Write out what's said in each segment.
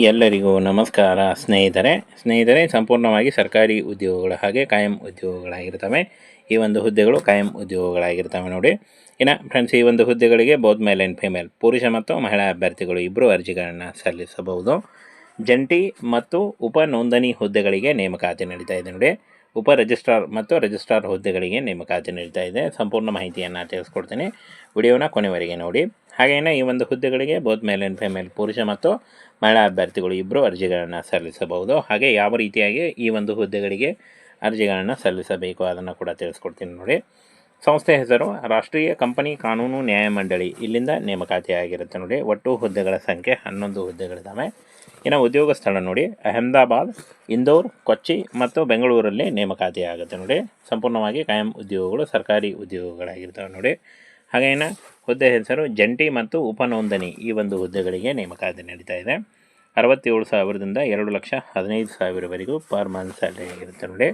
ಎಲ್ಲರಿಗೂ ನಮಸ್ಕಾರ. ಸ್ನೇಹಿತರೆ ಸ್ನೇಹಿತರೆ, ಸಂಪೂರ್ಣವಾಗಿ ಸರ್ಕಾರಿ ಉದ್ಯೋಗಗಳ ಹಾಗೆ ಕಾಯಂ ಉದ್ಯೋಗಗಳಾಗಿರ್ತವೆ. ಈ ಒಂದು ಹುದ್ದೆಗಳು ಕಾಯಂ ಉದ್ಯೋಗಗಳಾಗಿರ್ತವೆ ನೋಡಿ. ಇನ್ನು ಫ್ರೆಂಡ್ಸ್ ಈ ಒಂದು ಹುದ್ದೆಗಳಿಗೆ ಬೋತ್ ಮೇಲ್ ಆ್ಯಂಡ್ ಫಿಮೇಲ್ ಪುರುಷ ಮತ್ತು ಮಹಿಳಾ ಅಭ್ಯರ್ಥಿಗಳು ಇಬ್ಬರು ಅರ್ಜಿಗಳನ್ನು ಸಲ್ಲಿಸಬಹುದು. ಜಂಟಿ ಮತ್ತು ಉಪ ನೋಂದಣಿ ಹುದ್ದೆಗಳಿಗೆ ನೇಮಕಾತಿ ನಡೀತಾ ಇದೆ ನೋಡಿ. ಉಪ ರಿಜಿಸ್ಟ್ರಾರ್ ಮತ್ತು ರಿಜಿಸ್ಟ್ರಾರ್ ಹುದ್ದೆಗಳಿಗೆ ನೇಮಕಾತಿ ನೀಡ್ತಾ ಇದೆ. ಸಂಪೂರ್ಣ ಮಾಹಿತಿಯನ್ನು ತಿಳಿಸ್ಕೊಡ್ತೀನಿ. ವಿಡಿಯೋನ ಕೊನೆವರೆಗೆ ನೋಡಿ. ಹಾಗೆಯೇ ಈ ಒಂದು ಹುದ್ದೆಗಳಿಗೆ ಬೋತ್ ಮೇಲ್ ಆ್ಯಂಡ್ ಫಿಮೇಲ್ ಪುರುಷ ಮತ್ತು ಮಹಿಳಾ ಅಭ್ಯರ್ಥಿಗಳು ಇಬ್ಬರು ಅರ್ಜಿಗಳನ್ನು ಸಲ್ಲಿಸಬಹುದು. ಹಾಗೆ ಯಾವ ರೀತಿಯಾಗಿ ಈ ಒಂದು ಹುದ್ದೆಗಳಿಗೆ ಅರ್ಜಿಗಳನ್ನು ಸಲ್ಲಿಸಬೇಕು ಅದನ್ನು ಕೂಡ ತಿಳಿಸ್ಕೊಡ್ತೀನಿ ನೋಡಿ. ಸಂಸ್ಥೆ ಹೆಸರು ರಾಷ್ಟ್ರೀಯ ಕಂಪನಿ ಕಾನೂನು ನ್ಯಾಯಮಂಡಳಿ ಇಲ್ಲಿಂದ ನೇಮಕಾತಿ ಆಗಿರುತ್ತೆ ನೋಡಿ. ಒಟ್ಟು ಹುದ್ದೆಗಳ ಸಂಖ್ಯೆ ಹನ್ನೊಂದು ಹುದ್ದೆಗಳಿದ್ದಾವೆ. ಇನ್ನು ಉದ್ಯೋಗ ಸ್ಥಳ ನೋಡಿ. ಅಹಮದಾಬಾದ್, ಇಂದೋರ್, ಕೊಚ್ಚಿ ಮತ್ತು ಬೆಂಗಳೂರಲ್ಲಿ ನೇಮಕಾತಿ ಆಗುತ್ತೆ ನೋಡಿ. ಸಂಪೂರ್ಣವಾಗಿ ಕಾಯಂ ಉದ್ಯೋಗಗಳು ಸರ್ಕಾರಿ ಉದ್ಯೋಗಗಳಾಗಿರ್ತವೆ ನೋಡಿ. ಹಾಗೇನ ಹುದ್ದೆ ಹೆಸರು ಜಂಟಿ ಮತ್ತು ಉಪನೋಂದಣಿ ಈ ಒಂದು ಹುದ್ದೆಗಳಿಗೆ ನೇಮಕಾತಿ ನಡೀತಾ ಇದೆ. ಅರವತ್ತೇಳು ಸಾವಿರದಿಂದ ಎರಡು ಲಕ್ಷ ಹದಿನೈದು ಸಾವಿರವರೆಗೂ ಪರ್ ಮಂತ್ ಸ್ಯಾಲ್ರಿ ಆಗಿರುತ್ತೆ ನೋಡಿ.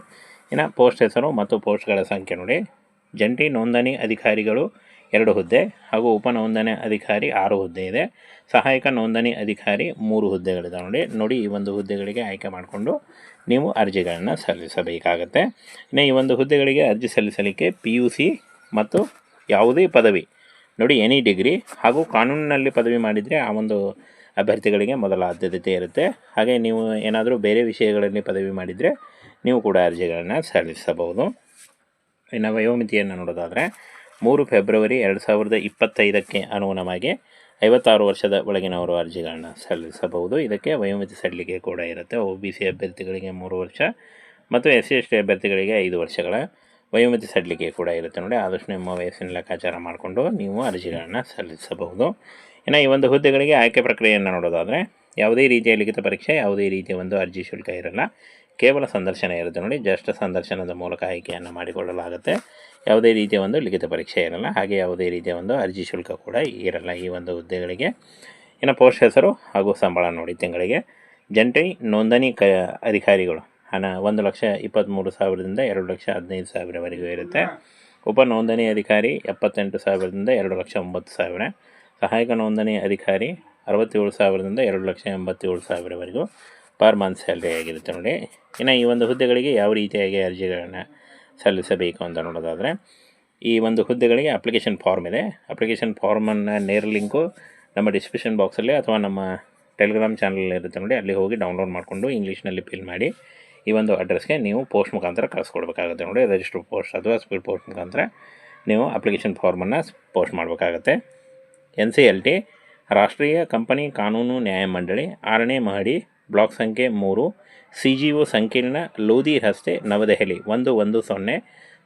ಇನ್ನು ಪೋಸ್ಟ್ ಹೆಸರು ಮತ್ತು ಪೋಸ್ಟ್ಗಳ ಸಂಖ್ಯೆ ನೋಡಿ. ಜಂಟಿ ನೋಂದಣಿ ಅಧಿಕಾರಿಗಳು ಎರಡು ಹುದ್ದೆ ಹಾಗೂ ಉಪ ನೋಂದಣಿ ಅಧಿಕಾರಿ ಆರು ಹುದ್ದೆ ಇದೆ. ಸಹಾಯಕ ನೋಂದಣಿ ಅಧಿಕಾರಿ ಮೂರು ಹುದ್ದೆಗಳಿದಾವೆ ನೋಡಿ. ನೋಡಿ ಈ ಒಂದು ಹುದ್ದೆಗಳಿಗೆ ಆಯ್ಕೆ ಮಾಡಿಕೊಂಡು ನೀವು ಅರ್ಜಿಗಳನ್ನು ಸಲ್ಲಿಸಬೇಕಾಗತ್ತೆ. ಇನ್ನು ಈ ಒಂದು ಹುದ್ದೆಗಳಿಗೆ ಅರ್ಜಿ ಸಲ್ಲಿಸಲಿಕ್ಕೆ ಪಿ ಯು ಸಿ ಮತ್ತು ಯಾವುದೇ ಪದವಿ, ನೋಡಿ ಎನಿ ಡಿಗ್ರಿ ಹಾಗೂ ಕಾನೂನಿನಲ್ಲಿ ಪದವಿ ಮಾಡಿದರೆ ಆ ಒಂದು ಅಭ್ಯರ್ಥಿಗಳಿಗೆ ಮೊದಲ ಆದ್ಯತೆ ಇರುತ್ತೆ. ಹಾಗೆ ನೀವು ಏನಾದರೂ ಬೇರೆ ವಿಷಯಗಳಲ್ಲಿ ಪದವಿ ಮಾಡಿದರೆ ನೀವು ಕೂಡ ಅರ್ಜಿಗಳನ್ನು ಸಲ್ಲಿಸಬಹುದು. ಇನ್ನು ವಯೋಮಿತಿಯನ್ನು ನೋಡೋದಾದರೆ ಮೂರು ಫೆಬ್ರವರಿ ಎರಡು ಸಾವಿರದ ಇಪ್ಪತ್ತೈದಕ್ಕೆ ಅನುಗುಣವಾಗಿ ಐವತ್ತಾರು ವರ್ಷದ ಒಳಗಿನವರು ಅರ್ಜಿಗಳನ್ನ ಸಲ್ಲಿಸಬಹುದು. ಇದಕ್ಕೆ ವಯೋಮಿತಿ ಸಡಿಲಿಕೆ ಕೂಡ ಇರುತ್ತೆ. ಒ ಬಿ ಸಿ ಅಭ್ಯರ್ಥಿಗಳಿಗೆ ಮೂರು ವರ್ಷ ಮತ್ತು ಎಸ್ ಸಿ ಎಸ್ ಟಿ ಅಭ್ಯರ್ಥಿಗಳಿಗೆ ಐದು ವರ್ಷಗಳ ವಯೋಮಿತಿ ಸಡಿಲಿಕೆ ಕೂಡ ಇರುತ್ತೆ ನೋಡಿ. ಆದಷ್ಟು ನಿಮ್ಮ ವಯಸ್ಸಿನ ಲೆಕ್ಕಾಚಾರ ಮಾಡಿಕೊಂಡು ನೀವು ಅರ್ಜಿಗಳನ್ನು ಸಲ್ಲಿಸಬಹುದು. ಇನ್ನು ಈ ಒಂದು ಹುದ್ದೆಗಳಿಗೆ ಆಯ್ಕೆ ಪ್ರಕ್ರಿಯೆಯನ್ನು ನೋಡೋದಾದರೆ ಯಾವುದೇ ರೀತಿಯ ಲಿಖಿತ ಪರೀಕ್ಷೆ, ಯಾವುದೇ ರೀತಿಯ ಒಂದು ಅರ್ಜಿ ಶುಲ್ಕ ಇರಲ್ಲ. ಕೇವಲ ಸಂದರ್ಶನ ಇರುತ್ತೆ ನೋಡಿ, ಜಸ್ಟ್ ಸಂದರ್ಶನದ ಮೂಲಕ ಆಯ್ಕೆಯನ್ನು ಮಾಡಿಕೊಳ್ಳಲಾಗುತ್ತೆ. ಯಾವುದೇ ರೀತಿಯ ಒಂದು ಲಿಖಿತ ಪರೀಕ್ಷೆ ಇರಲ್ಲ, ಹಾಗೆ ಯಾವುದೇ ರೀತಿಯ ಒಂದು ಅರ್ಜಿ ಶುಲ್ಕ ಕೂಡ ಇರಲ್ಲ ಈ ಒಂದು ಹುದ್ದೆಗಳಿಗೆ. ಇನ್ನು ಪೋಸ್ಟ್ ಹೆಸರು ಹಾಗೂ ಸಂಬಳ ನೋಡಿ, ತಿಂಗಳಿಗೆ ಜಂಟಿ ನೋಂದಣಿ ಕ ಅಧಿಕಾರಿಗಳು ಹಣ ಒಂದು ಲಕ್ಷ ಇಪ್ಪತ್ತ್ಮೂರು ಸಾವಿರದಿಂದ ಎರಡು ಲಕ್ಷ ಹದಿನೈದು ಸಾವಿರವರೆಗೂ ಇರುತ್ತೆ. ಉಪ ನೋಂದಣಿ ಅಧಿಕಾರಿ ಎಪ್ಪತ್ತೆಂಟು ಸಾವಿರದಿಂದ ಎರಡು ಲಕ್ಷ ಒಂಬತ್ತು ಸಾವಿರ. ಸಹಾಯಕ ನೋಂದಣಿ ಅಧಿಕಾರಿ ಅರವತ್ತೇಳು ಸಾವಿರದಿಂದ ಎರಡು ಲಕ್ಷ ಎಂಬತ್ತೇಳು ಸಾವಿರವರೆಗೂ. ಪರ್ ಮಂತ್ ಸ್ಯಾಲ್ರಿ ಆಗಿರುತ್ತೆ ನೋಡಿ. ಇನ್ನು ಈ ಒಂದು ಹುದ್ದೆಗಳಿಗೆ ಯಾವ ರೀತಿಯಾಗಿ ಅರ್ಜಿಗಳನ್ನು ಸಲ್ಲಿಸಬೇಕು ಅಂತ ನೋಡೋದಾದರೆ, ಈ ಒಂದು ಹುದ್ದೆಗಳಿಗೆ ಅಪ್ಲಿಕೇಶನ್ ಫಾರ್ಮ್ ಇದೆ. ಅಪ್ಲಿಕೇಶನ್ ಫಾರ್ಮನ್ನು ನೇರ ಲಿಂಕು ನಮ್ಮ ಡಿಸ್ಕ್ರಿಪ್ಷನ್ ಬಾಕ್ಸಲ್ಲಿ ಅಥವಾ ನಮ್ಮ ಟೆಲಿಗ್ರಾಮ್ ಚಾನಲ್ ಇರುತ್ತೆ ನೋಡಿ. ಅಲ್ಲಿ ಹೋಗಿ ಡೌನ್ಲೋಡ್ ಮಾಡಿಕೊಂಡು ಇಂಗ್ಲೀಷ್ನಲ್ಲಿ ಫಿಲ್ ಮಾಡಿ ಈ ಒಂದು ಅಡ್ರೆಸ್ಗೆ ನೀವು ಪೋಸ್ಟ್ ಮುಖಾಂತರ ಕಳಿಸ್ಕೊಡ್ಬೇಕಾಗುತ್ತೆ ನೋಡಿ. ರಿಜಿಸ್ಟರ್ ಪೋಸ್ಟ್ ಅಥವಾ ಸ್ಪೀಡ್ ಪೋಸ್ಟ್ ಮುಖಾಂತರ ನೀವು ಅಪ್ಲಿಕೇಶನ್ ಫಾರ್ಮನ್ನು ಪೋಸ್ಟ್ ಮಾಡಬೇಕಾಗತ್ತೆ. ಎನ್ ಸಿ ಎಲ್ ಟಿ ರಾಷ್ಟ್ರೀಯ ಕಂಪನಿ ಕಾನೂನು ನ್ಯಾಯಮಂಡಳಿ ಆರನೇ ಮಹಡಿ ಬ್ಲಾಕ್ ಸಂಖ್ಯೆ ಮೂರು. ಸಿ ಜಿ ಒ ಸಂಕೀರ್ಣ ಲೋಧಿ ರಸ್ತೆ ನವದೆಹಲಿ. ಒಂದು ಒಂದು, ಸೊನ್ನೆ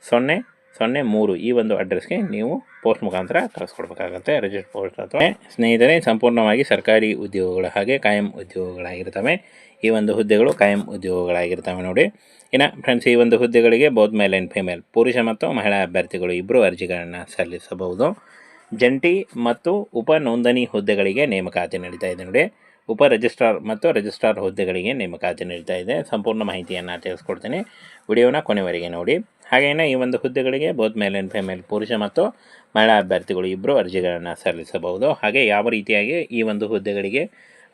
ಸೊನ್ನೆ ಸೊನ್ನೆ, ಮೂರು ಈ ಒಂದು ಅಡ್ರೆಸ್ಗೆ ನೀವು ಪೋಸ್ಟ್ ಮುಖಾಂತರ ಕಳಿಸ್ಕೊಡ್ಬೇಕಾಗತ್ತೆ, ರಿಜಿಸ್ಟರ್ ಪೋಸ್ಟ್ ಅಥವಾ ಸ್ನೇಹಿತರೆ, ಸಂಪೂರ್ಣವಾಗಿ ಸರ್ಕಾರಿ ಉದ್ಯೋಗಗಳ ಹಾಗೆ ಕಾಯಂ ಉದ್ಯೋಗಗಳಾಗಿರ್ತವೆ. ಈ ಒಂದು ಹುದ್ದೆಗಳು ಕಾಯಂ ಉದ್ಯೋಗಗಳಾಗಿರ್ತವೆ ನೋಡಿ. ಇನ್ನು ಫ್ರೆಂಡ್ಸ್ ಈ ಒಂದು ಹುದ್ದೆಗಳಿಗೆ ಬೋತ್ ಮೇಲ್ ಆ್ಯಂಡ್ ಫಿಮೇಲ್ ಪುರುಷ ಮತ್ತು ಮಹಿಳಾ ಅಭ್ಯರ್ಥಿಗಳು ಇಬ್ಬರು ಅರ್ಜಿಗಳನ್ನು ಸಲ್ಲಿಸಬಹುದು. ಜಂಟಿ ಮತ್ತು ಉಪ ನೋಂದಣಿ ಹುದ್ದೆಗಳಿಗೆ ನೇಮಕಾತಿ ನಡೀತಾ ಇದೆ ನೋಡಿ. ಉಪ ರಿಜಿಸ್ಟ್ರಾರ್ ಮತ್ತು ರಿಜಿಸ್ಟ್ರಾರ್ ಹುದ್ದೆಗಳಿಗೆ ನೇಮಕಾತಿ ನೀಡ್ತಾ ಇದೆ. ಸಂಪೂರ್ಣ ಮಾಹಿತಿಯನ್ನು ತಿಳಿಸ್ಕೊಡ್ತೀನಿ. ವಿಡಿಯೋನ ಕೊನೆವರೆಗೆ ನೋಡಿ. ಹಾಗೆಯೇ ಈ ಒಂದು ಹುದ್ದೆಗಳಿಗೆ ಬೋತ್ ಮೇಲ್ ಆ್ಯಂಡ್ ಫಿಮೇಲ್ ಪುರುಷ ಮತ್ತು ಮಹಿಳಾ ಅಭ್ಯರ್ಥಿಗಳು ಇಬ್ಬರು ಅರ್ಜಿಗಳನ್ನು ಸಲ್ಲಿಸಬಹುದು. ಹಾಗೆ ಯಾವ ರೀತಿಯಾಗಿ ಈ ಒಂದು ಹುದ್ದೆಗಳಿಗೆ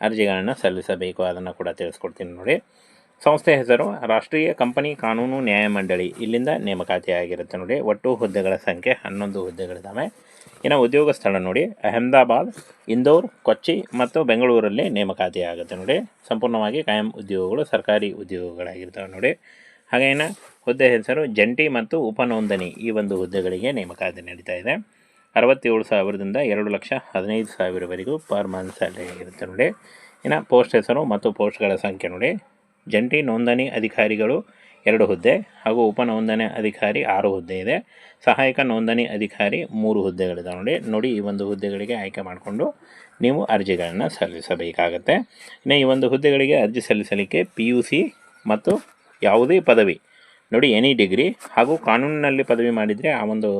ಅರ್ಜಿಗಳನ್ನು ಸಲ್ಲಿಸಬೇಕು ಅದನ್ನು ಕೂಡ ತಿಳಿಸ್ಕೊಡ್ತೀನಿ ನೋಡಿ. ಸಂಸ್ಥೆ ಹೆಸರು ರಾಷ್ಟ್ರೀಯ ಕಂಪನಿ ಕಾನೂನು ನ್ಯಾಯಮಂಡಳಿ ಇಲ್ಲಿಂದ ನೇಮಕಾತಿ ಆಗಿರುತ್ತೆ ನೋಡಿ. ಒಟ್ಟು ಹುದ್ದೆಗಳ ಸಂಖ್ಯೆ ಹನ್ನೊಂದು ಹುದ್ದೆಗಳಿದ್ದಾವೆ. ಇನ್ನು ಉದ್ಯೋಗ ಸ್ಥಳ ನೋಡಿ, ಅಹಮದಾಬಾದ್, ಇಂದೋರ್, ಕೊಚ್ಚಿ ಮತ್ತು ಬೆಂಗಳೂರಲ್ಲಿ ನೇಮಕಾತಿ ಆಗುತ್ತೆ ನೋಡಿ. ಸಂಪೂರ್ಣವಾಗಿ ಕಾಯಂ ಉದ್ಯೋಗಗಳು ಸರ್ಕಾರಿ ಉದ್ಯೋಗಗಳಾಗಿರ್ತವೆ ನೋಡಿ. ಹಾಗೇನ ಹುದ್ದೆ ಹೆಸರು ಜಂಟಿ ಮತ್ತು ಉಪನೋಂದಣಿ ಈ ಒಂದು ಹುದ್ದೆಗಳಿಗೆ ನೇಮಕಾತಿ ನಡೀತಾ ಇದೆ. ಅರವತ್ತೇಳು ಸಾವಿರದಿಂದ ಎರಡು ಲಕ್ಷ ಹದಿನೈದು ಸಾವಿರವರೆಗೂ ಪರ್ ಮಂತ್ ಸ್ಯಾಲ್ರಿ ಆಗಿರುತ್ತೆ ನೋಡಿ. ಇನ್ನು ಪೋಸ್ಟ್ ಹೆಸರು ಮತ್ತು ಪೋಸ್ಟ್ಗಳ ಸಂಖ್ಯೆ ನೋಡಿ. ಜಂಟಿ ನೋಂದಣಿ ಅಧಿಕಾರಿಗಳು ಎರಡು ಹುದ್ದೆ ಹಾಗೂ ಉಪನೋಂದಣಿ ಅಧಿಕಾರಿ ಆರು ಹುದ್ದೆ ಇದೆ. ಸಹಾಯಕ ನೋಂದಣಿ ಅಧಿಕಾರಿ ಮೂರು ಹುದ್ದೆಗಳಿದೆ ನೋಡಿ. ನೋಡಿ ಈ ಒಂದು ಹುದ್ದೆಗಳಿಗೆ ಆಯ್ಕೆ ಮಾಡಿಕೊಂಡು ನೀವು ಅರ್ಜಿಗಳನ್ನು ಸಲ್ಲಿಸಬೇಕಾಗತ್ತೆ. ಇನ್ನು ಈ ಒಂದು ಹುದ್ದೆಗಳಿಗೆ ಅರ್ಜಿ ಸಲ್ಲಿಸಲಿಕ್ಕೆ ಪಿ ಯು ಸಿ ಮತ್ತು ಯಾವುದೇ ಪದವಿ, ನೋಡಿ ಎನಿ ಡಿಗ್ರಿ ಹಾಗೂ ಕಾನೂನಿನಲ್ಲಿ ಪದವಿ ಮಾಡಿದರೆ ಆ ಒಂದು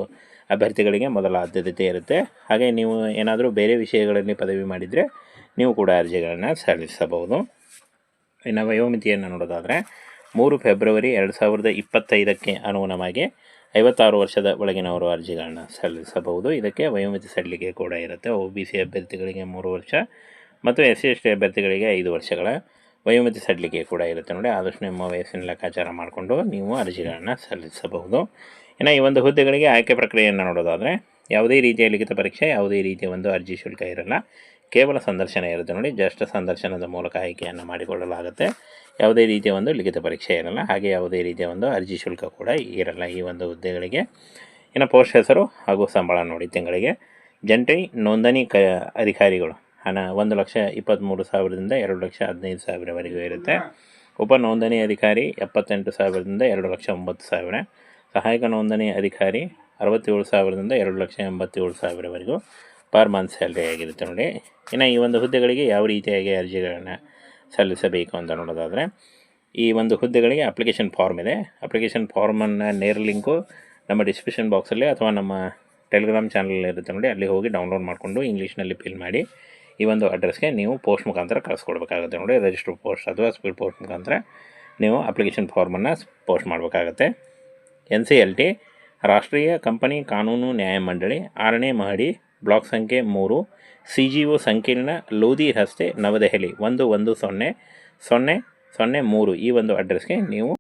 ಅಭ್ಯರ್ಥಿಗಳಿಗೆ ಮೊದಲ ಆದ್ಯತೆ ಇರುತ್ತೆ. ಹಾಗೆ ನೀವು ಏನಾದರೂ ಬೇರೆ ವಿಷಯಗಳಲ್ಲಿ ಪದವಿ ಮಾಡಿದರೆ ನೀವು ಕೂಡ ಅರ್ಜಿಗಳನ್ನು ಸಲ್ಲಿಸಬಹುದು. ಇನ್ನು ವಯೋಮಿತಿಯನ್ನು ನೋಡೋದಾದರೆ ಮೂರು ಫೆಬ್ರವರಿ ಎರಡು ಸಾವಿರದ ಇಪ್ಪತ್ತೈದಕ್ಕೆ ಅನುಗುಣವಾಗಿ ಐವತ್ತಾರು ವರ್ಷದ ಒಳಗಿನವರು ಅರ್ಜಿಗಳನ್ನ ಸಲ್ಲಿಸಬಹುದು. ಇದಕ್ಕೆ ವಯೋಮಿತಿ ಸಡಿಲಿಕೆ ಕೂಡ ಇರುತ್ತೆ. ಒ ಬಿ ಸಿ ಅಭ್ಯರ್ಥಿಗಳಿಗೆ ಮೂರು ವರ್ಷ ಮತ್ತು ಎಸ್ ಸಿ ಎಸ್ ಟಿ ಅಭ್ಯರ್ಥಿಗಳಿಗೆ ಐದು ವರ್ಷಗಳ ವಯೋಮಿತಿ ಸಡಿಲಿಕೆ ಕೂಡ ಇರುತ್ತೆ ನೋಡಿ. ಆದಷ್ಟು ನಿಮ್ಮ ವಯಸ್ಸಿನ ಲೆಕ್ಕಾಚಾರ ಮಾಡಿಕೊಂಡು ನೀವು ಅರ್ಜಿಗಳನ್ನು ಸಲ್ಲಿಸಬಹುದು. ಇನ್ನು ಈ ಒಂದು ಹುದ್ದೆಗಳಿಗೆ ಆಯ್ಕೆ ಪ್ರಕ್ರಿಯೆಯನ್ನು ನೋಡೋದಾದರೆ ಯಾವುದೇ ರೀತಿಯ ಲಿಖಿತ ಪರೀಕ್ಷೆ, ಯಾವುದೇ ರೀತಿಯ ಒಂದು ಅರ್ಜಿ ಶುಲ್ಕ ಇರಲ್ಲ. ಕೇವಲ ಸಂದರ್ಶನ ಇರುತ್ತೆ ನೋಡಿ. ಜಸ್ಟ್ ಸಂದರ್ಶನದ ಮೂಲಕ ಆಯ್ಕೆಯನ್ನು ಮಾಡಿಕೊಳ್ಳಲಾಗುತ್ತೆ. ಯಾವುದೇ ರೀತಿಯ ಒಂದು ಲಿಖಿತ ಪರೀಕ್ಷೆ ಇರಲ್ಲ. ಹಾಗೆ ಯಾವುದೇ ರೀತಿಯ ಒಂದು ಅರ್ಜಿ ಶುಲ್ಕ ಕೂಡ ಇರಲ್ಲ ಈ ಒಂದು ಹುದ್ದೆಗಳಿಗೆ. ಇನ್ನು ಪೋಸ್ಟ್ ಹೆಸರು ಹಾಗೂ ಸಂಬಳ ನೋಡಿ ತಿಂಗಳಿಗೆ. ಜಂಟಿ ನೋಂದಣಿ ಕ ಅಧಿಕಾರಿಗಳು ಹಣ ಒಂದು ಲಕ್ಷ ಇಪ್ಪತ್ತ್ಮೂರು ಸಾವಿರದಿಂದ ಎರಡು ಲಕ್ಷ ಹದಿನೈದು ಸಾವಿರವರೆಗೂ ಇರುತ್ತೆ. ಉಪ ನೋಂದಣಿ ಅಧಿಕಾರಿ ಎಪ್ಪತ್ತೆಂಟು ಸಾವಿರದಿಂದ ಎರಡು ಲಕ್ಷ ಒಂಬತ್ತು ಸಾವಿರ. ಸಹಾಯಕ ನೋಂದಣಿ ಅಧಿಕಾರಿ ಅರವತ್ತೇಳು ಸಾವಿರದಿಂದ ಎರಡು ಲಕ್ಷ ಎಂಬತ್ತೇಳು ಸಾವಿರವರೆಗೂ ಪರ್ ಮಂತ್ ಸ್ಯಾಲ್ರಿ ಆಗಿರುತ್ತೆ ನೋಡಿ. ಇನ್ನು ಈ ಒಂದು ಹುದ್ದೆಗಳಿಗೆ ಯಾವ ರೀತಿಯಾಗಿ ಅರ್ಜಿಗಳನ್ನು ಸಲ್ಲಿಸಬೇಕು ಅಂತ ನೋಡೋದಾದರೆ, ಈ ಒಂದು ಹುದ್ದೆಗಳಿಗೆ ಅಪ್ಲಿಕೇಶನ್ ಫಾರ್ಮ್ ಇದೆ. ಅಪ್ಲಿಕೇಶನ್ ಫಾರ್ಮನ್ನು ನೇರ ಲಿಂಕು ನಮ್ಮ ಡಿಸ್ಕ್ರಿಪ್ಷನ್ ಬಾಕ್ಸಲ್ಲಿ ಅಥವಾ ನಮ್ಮ ಟೆಲಿಗ್ರಾಮ್ ಚಾನಲ್ ಇರುತ್ತೆ ನೋಡಿ, ಅಲ್ಲಿ ಹೋಗಿ ಡೌನ್ಲೋಡ್ ಮಾಡಿಕೊಂಡು ಇಂಗ್ಲೀಷ್ನಲ್ಲಿ ಫಿಲ್ ಮಾಡಿ ಈ ಒಂದು ಅಡ್ರೆಸ್ಗೆ ನೀವು ಪೋಸ್ಟ್ ಮುಖಾಂತರ ಕಳಿಸ್ಕೊಡ್ಬೇಕಾಗುತ್ತೆ ನೋಡಿ. ರಿಜಿಸ್ಟರ್ ಪೋಸ್ಟ್ ಅಥವಾ ಸ್ಪೀಡ್ ಪೋಸ್ಟ್ ಮುಖಾಂತರ ನೀವು ಅಪ್ಲಿಕೇಶನ್ ಫಾರ್ಮನ್ನು ಪೋಸ್ಟ್ ಮಾಡಬೇಕಾಗತ್ತೆ. ಎನ್ ಸಿ ಎಲ್ ಟಿ ರಾಷ್ಟ್ರೀಯ ಕಂಪನಿ ಕಾನೂನು ನ್ಯಾಯಮಂಡಳಿ ಆರನೇ ಮಹಡಿ, ಬ್ಲಾಕ್ ಸಂಖ್ಯೆ ಮೂರು ಸಿ ಜಿ ಸಂಕೀರ್ಣ ಲೋಧಿ ರಸ್ತೆ ನವದೆಹಲಿ ಒಂದು ಒಂದು ಸೊನ್ನೆ ಸೊನ್ನೆ ಸೊನ್ನೆ ಮೂರು ಈ ಒಂದು ಅಡ್ರೆಸ್ಗೆ ನೀವು